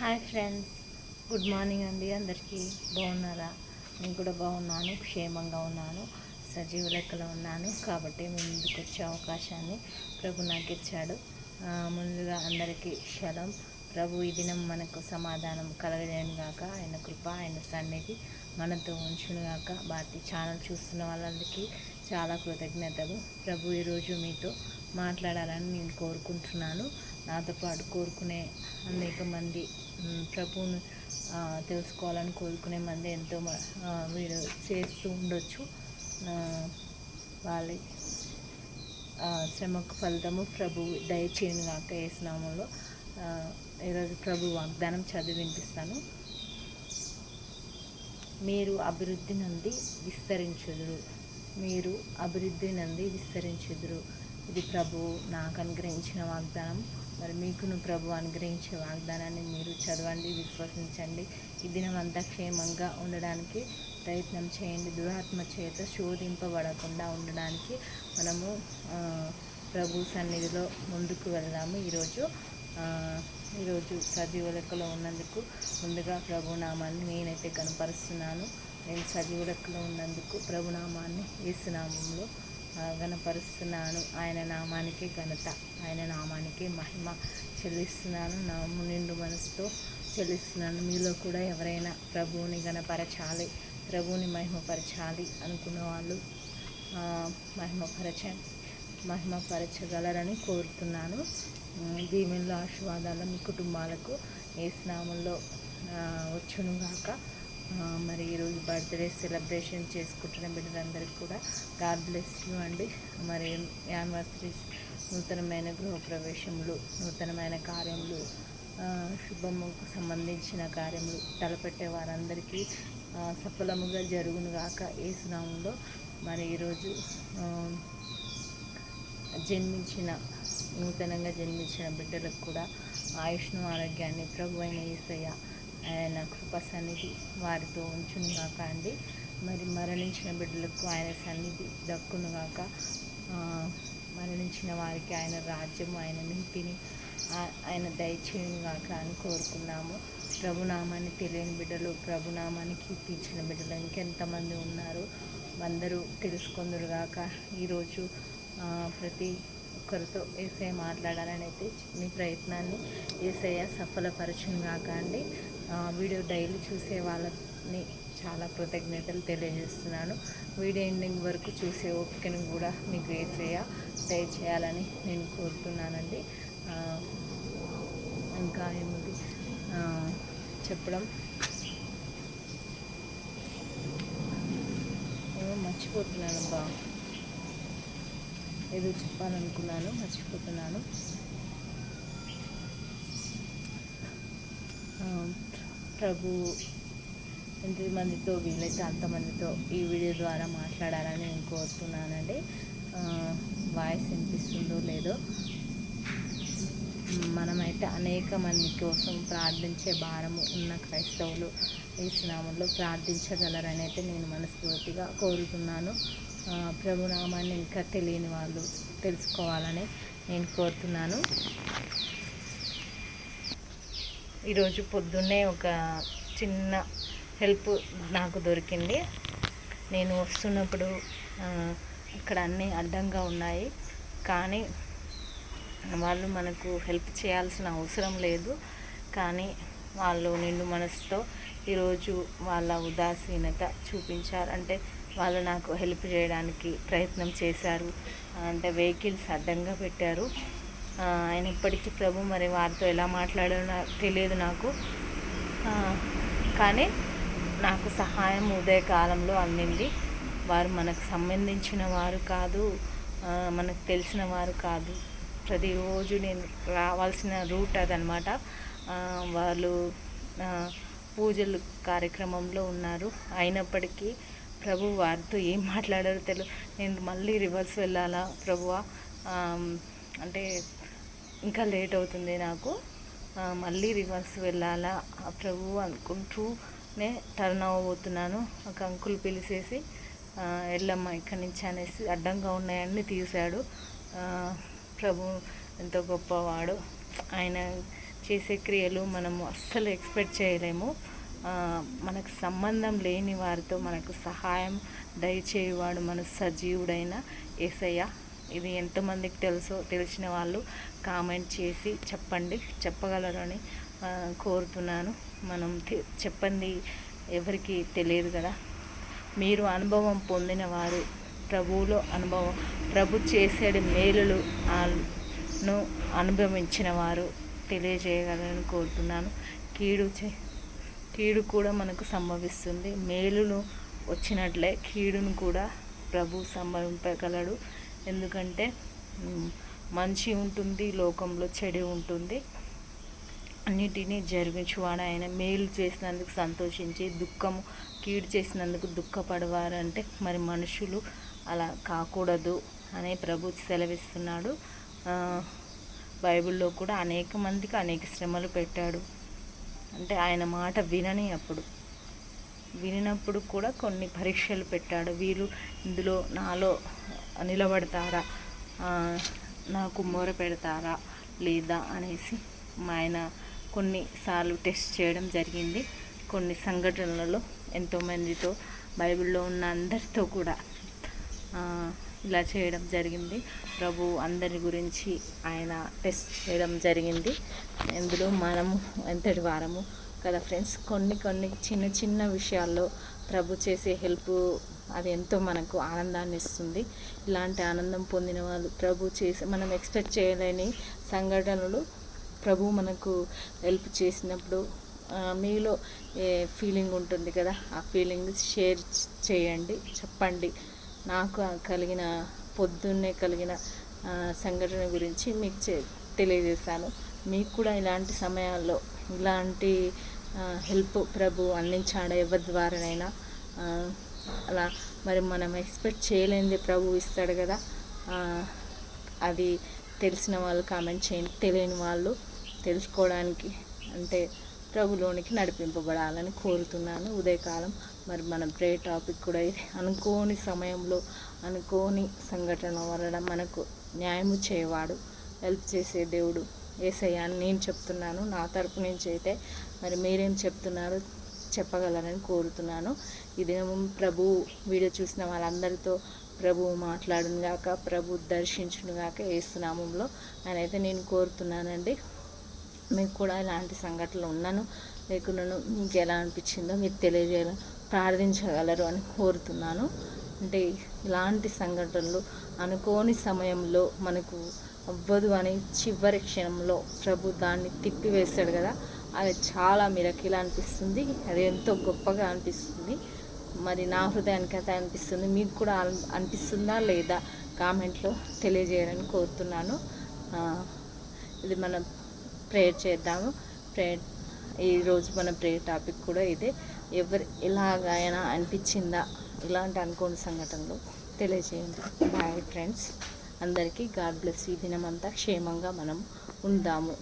Hi friends good morning అండి. అందరికీ బాగున్నారా? నేను కూడా బాగున్నాను క్షేమంగా ఉన్నాను సజీవ లెక్కలో ఉన్నాను. కాబట్టి మీ ముందుకు వచ్చే అవకాశాన్ని ప్రభు నాకు ఇచ్చాడు ముందుగా అందరికీ శలం. ప్రభు ఈ దినం మనకు సమాధానం కలగజేయను గాక. ఆయన కృప ఆయన సన్నిధి మనతో ఉంచును గాక. భారతి ఛానల్ చూస్తున్న వాళ్ళందరికీ చాలా కృతజ్ఞతలు. ప్రభు ఈరోజు మీతో మాట్లాడాలని నేను కోరుకుంటున్నాను. నాతో పాటు కోరుకునే అనేక మంది ప్రభువును తెలుసుకోవాలని కోరుకునే మంది ఎంతో మీరు చేస్తూ ఉండొచ్చు. వాళ్ళ శ్రమకు ఫలితము ప్రభు దయచేయను కాక ఏ స్నామంలో ఈరోజు ప్రభు వాగ్దానం చదివి వినిపిస్తాను. మీరు అభివృద్ధి నంది విస్తరించుదురు. మీరు అభివృద్ధి నంది విస్తరించుదురు. ఇది ప్రభు నాకు అనుగ్రహించిన వాగ్దానం. మరి మీకును ప్రభు అనుగ్రహించే వాగ్దానాన్ని మీరు చదవండి విశ్వసించండి. ఈ దినం అంతా క్షేమంగా ఉండడానికి ప్రయత్నం చేయండి. దురాత్మ చేత శోధింపబడకుండా ఉండడానికి మనము ప్రభు సన్నిధిలో ముందుకు వెళ్దాము. ఈరోజు ఈరోజు సజీవ లెక్కలో ఉన్నందుకు ముందుగా ప్రభునామాన్ని నేనైతే కనపరుస్తున్నాను. నేను సజీవ లెక్కలో ఉన్నందుకు ప్రభునామాన్ని ఏసునామంలో ఆ, గనపరుస్తున్నాను ఆయన నామానికి ఘనత ఆయన నామానికి మహిమ చెల్లిస్తున్నాను. నా నిండు మనసుతో చెల్లిస్తున్నాను. మీలో కూడా ఎవరైనా ప్రభువుని గనపరచాలి ప్రభువుని మహిమపరచాలి అనుకున్న వాళ్ళు మహిమపరచ మహిమపరచగలరని కోరుతున్నాను. ఉమ్, దీవెనలో ఆశీర్వాదాలు మీ కుటుంబాలకు ఏ స్నామంలో వచ్చును గాక మరి ఈరోజు బర్త్డే సెలబ్రేషన్ చేసుకుంటున్న బిడ్డలందరికీ కూడా గాడ్ బ్లెస్ యూ అండి. మరి యానివర్సరీస్ నూతనమైన గృహప్రవేశములు నూతనమైన కార్యములు శుభముకు సంబంధించిన కార్యములు తలపెట్టే వారందరికీ సఫలముగా జరుగును గాక ఏ స్నామంలో మరి ఈరోజు జన్మించిన నూతనంగా జన్మించిన బిడ్డలకు కూడా ఆయుష్ను ఆరోగ్యాన్ని ప్రభు అయిన ఈసయ్య ఆయన కృప సన్నిధి వారితో ఉంచునుగాక అండి. మరి మరణించిన బిడ్డలకు ఆయన సన్నిధి దక్కునుగాక మరణించిన వారికి ఆయన రాజ్యం ఆయన నీతిని ఆయన దయచేయునుగాక అని కోరుకున్నాము. ప్రభునామాన్ని తెలియని బిడ్డలు ప్రభునామాన్ని కీర్తించిన బిడ్డలు ఇంకెంతమంది ఉన్నారు? అందరూ తెలుసుకుందరుగాక. ఈరోజు ప్రతి ఒక్కరితో ఏసఐ మాట్లాడాలని అయితే మీ ప్రయత్నాన్ని ఏసఐ సఫలపరచును గాక అండి వీడియో డైలీ చూసే వాళ్ళని చాలా కృతజ్ఞతలు తెలియజేస్తున్నాను. వీడియో ఎండింగ్ వరకు చూసే ఓపికను కూడా మీకు ఏసయ్య దయచేయాలని నేను కోరుతున్నానండి. ఇంకా ఏముంది? చెప్పడం. మర్చిపోతున్నాను బా ఏదో చెప్పాలనుకున్నాను మర్చిపోతున్నాను. ప్రభు ఎంతమందితో వీలైతే అంతమందితో ఈ వీడియో ద్వారా మాట్లాడాలని నేను కోరుతున్నానండి. వాయిస్ వినిపిస్తుందో లేదో మనమైతే అనేక మంది కోసం ప్రార్థించే భారము ఉన్న క్రైస్తవులు ఈ స్నామంలో ప్రార్థించగలరని అయితే నేను మనస్ఫూర్తిగా కోరుతున్నాను. ప్రభునామాన్ని ఇంకా తెలియని వాళ్ళు తెలుసుకోవాలని నేను కోరుతున్నాను. ఈరోజు పొద్దున్నే ఒక చిన్న హెల్ప్ నాకు దొరికింది. నేను వస్తున్నప్పుడు ఇక్కడ అన్నీ అడ్డంగా ఉన్నాయి. కానీ వాళ్ళు మనకు హెల్ప్ చేయాల్సిన అవసరం లేదు. కానీ వాళ్ళు నిండు మనసుతో ఈరోజు వాళ్ళ ఉదాసీనత చూపించారు. అంటే వాళ్ళు నాకు హెల్ప్ చేయడానికి ప్రయత్నం చేశారు. అంటే వెహికల్స్ అడ్డంగా పెట్టారు. ఆయన అయినప్పటికీ ప్రభు మరి వారితో ఎలా మాట్లాడాలో నాకు తెలియదు నాకు. కానీ నాకు సహాయం ఉదయకాలంలో అందింది. వారు మనకు సంబంధించిన వారు కాదు. మనకు తెలిసిన వారు కాదు. ప్రతిరోజు నేను రావాల్సిన రూట్ అదనమాట వాళ్ళు పూజలు కార్యక్రమంలో ఉన్నారు. అయినప్పటికీ ప్రభు వారితో ఏం మాట్లాడారో తెలియదు నేను మళ్ళీ రివర్స్ వెళ్ళాలా ప్రభువా? అంటే ఇంకా లేట్ అవుతుంది నాకు. మళ్ళీ రివర్స్ వెళ్ళాలా? ఆ ప్రభు అనుకుంటూనే టర్న్ అవ్వబోతున్నాను. ఒక అంకుల్ పిలిచేసి ఆ, వెళ్ళమ్మా ఇక్కడి నుంచి అనేసి అడ్డంగా ఉన్నాయన్నీ తీశాడు. ప్రభు ఎంతో గొప్పవాడు. ఆయన చేసే క్రియలు మనము అస్సలు ఎక్స్పెక్ట్ చేయలేము. మనకు సంబంధం లేని వారితో మనకు సహాయం దయచేయువాడు మన సజీవుడైన ఏసయ్య. ఇది ఎంతమందికి తెలుసో తెలిసిన వాళ్ళు కామెంట్ చేసి చెప్పండి చెప్పగలరని కోరుతున్నాను. మనం చెప్పండి ఎవరికి తెలియదు కదా. మీరు అనుభవం పొందిన వారు ప్రభువులో అనుభవం ప్రభు చేసేడు మేలులు ను అనుభవించిన వారు తెలియజేయగలని కోరుతున్నాను. కీడు చే కీడు కూడా మనకు సంభవిస్తుంది. మేలును వచ్చినట్లే కీడును కూడా ప్రభు సంభవింపగలడు. ఎందుకంటే మంచి ఉంటుంది లోకంలో చెడు ఉంటుంది. అన్నిటినీ జరిగించువాడు ఆయన. మేలు చేసినందుకు సంతోషించి దుఃఖము కీడు చేసినందుకు దుఃఖపడవారంటే మరి మనుషులు అలా కాకూడదు అనే ప్రభు సెలవిస్తున్నాడు. బైబిల్లో కూడా అనేక మందికి అనేక శ్రమలు పెట్టాడు. అంటే ఆయన మాట వినని అప్పుడు. వినినప్పుడు కూడా కొన్ని పరీక్షలు పెట్టాడు. వీరు ఇందులో నాలో నిలబడతారా? నాకు మొర పెడతారా లేదా అనేసి మా ఆయన కొన్నిసార్లు టెస్ట్ చేయడం జరిగింది. కొన్ని సంఘటనలలో ఎంతోమందితో బైబిల్లో ఉన్న అందరితో కూడా. ఇలా చేయడం జరిగింది. ప్రభు అందరి గురించి ఆయన టెస్ట్ చేయడం జరిగింది. ఇందులో మనము ఎంతటి వారము కదా ఫ్రెండ్స్? కొన్ని కొన్ని చిన్న చిన్న విషయాల్లో ప్రభు చేసే హెల్ప్ అది ఎంతో మనకు ఆనందాన్ని ఇస్తుంది. ఇలాంటి ఆనందం పొందిన వాళ్ళు ప్రభు చేసి మనం ఎక్స్పెక్ట్ చేయలేని సంఘటనలు ప్రభు మనకు హెల్ప్ చేసినప్పుడు మీలో ఏ ఫీలింగ్ ఉంటుంది కదా? ఆ ఫీలింగ్ షేర్ చేయండి చెప్పండి. నాకు కలిగిన పొద్దున్నే కలిగిన సంఘటన గురించి మీకు తెలియజేశాను. మీకు కూడా ఇలాంటి సమయాల్లో ఇలాంటి హెల్ప్ ప్రభు అందించాడు ఎవరి ద్వారానైనా? అలా మరి మనం ఎక్స్పెక్ట్ చేయలేనిది ప్రభు ఇస్తాడు కదా. అది తెలిసిన వాళ్ళు కామెంట్ చేయండి. తెలియని వాళ్ళు తెలుసుకోవడానికి అంటే ప్రభులోనికి నడిపింపబడాలని కోరుతున్నాను. ఉదయకాలం మరి మన ప్రే టాపిక్ కూడా ఇది. అనుకోని సమయంలో అనుకోని సంఘటన వలన మనకు న్యాయము చేయవాడు హెల్ప్ చేసే దేవుడు ఏసయ్య అని నేను చెప్తున్నాను. నా తరపు నుంచి అయితే మరి మీరేం చెప్తున్నారు చెప్పగలరని కోరుతున్నాను. ఇది ప్రభు వీడియో చూసిన వాళ్ళందరితో ప్రభు మాట్లాడును గాక ప్రభు దర్శించును గాక ఏసునామంలో అయితే నేను కోరుతున్నానండి. మీకు కూడా ఇలాంటి సంఘటనలు ఉన్నాను. లేకున్నాను మీకు ఎలా అనిపించిందో మీరు తెలియజేయాలి ప్రార్థించగలరు అని కోరుతున్నాను. అంటే ఇలాంటి సంఘటనలు అనుకోని సమయంలో మనకు అవ్వదు అని చివరి క్షణంలో ప్రభు దాన్ని తిప్పివేస్తాడు కదా అది చాలా మిరకిలా అనిపిస్తుంది. అది ఎంతో గొప్పగా అనిపిస్తుంది. మరి నా హృదయానికి అయితే అనిపిస్తుంది. మీకు కూడా అనిపిస్తుందా లేదా కామెంట్లో తెలియజేయాలని కోరుతున్నాను. ఇది మనం ప్రేయర్ చేద్దాము. ప్రేయర్ ఈరోజు మన ప్రేయర్ టాపిక్ కూడా ఇదే. ఎవరు ఎలాగైనా అనిపించిందా? ఇలాంటి అనుకోని సంఘటనలు తెలియజేయండి. బాయ్ ఫ్రెండ్స్ అందరికీ గాడ్ బ్లెస్ ఈ దినమంతా క్షేమంగా మనం ఉందాము.